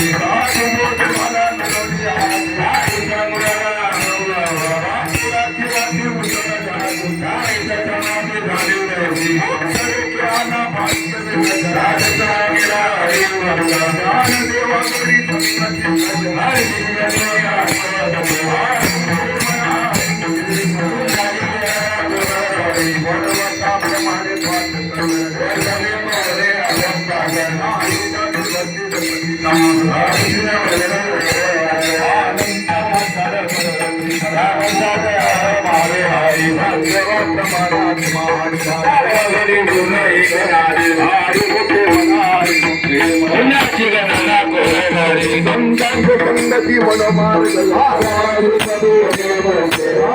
I'm மனமாறுதல் ஆறு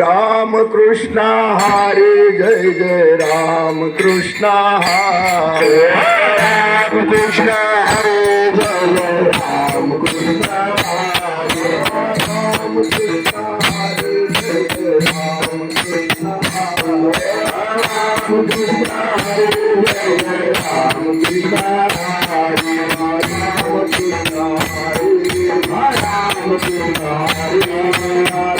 Ram Ram Krishna हरे जय जय राम कृष्ण। हरे राम कृष्ण हरे जय जय राम कृष्ण। हरे राम कृष्ण हरे राम कृष्ण हरे राम कृष्ण। हरे हरे राम कृष्ण हरे राम कृष्ण हरे जय राम कृष्ण। हरे राम कृष्ण हरे जय जय राम कृष्ण। हरे राम कृष्ण कृष्ण हरे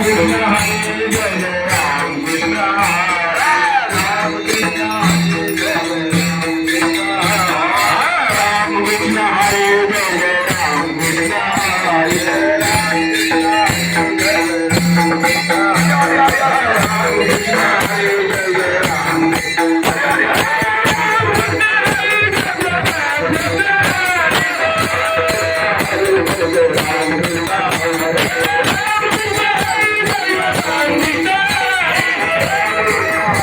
Hare Jaya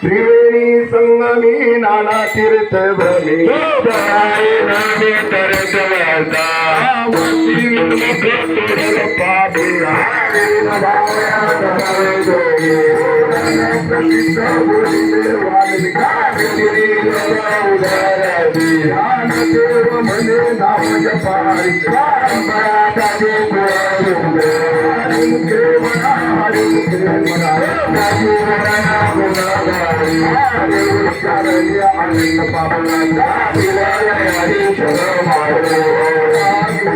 திரிவேணி சங்கமே நானா திருத்தவமே நானே தரத்தவர்தான் பாடுறா I'm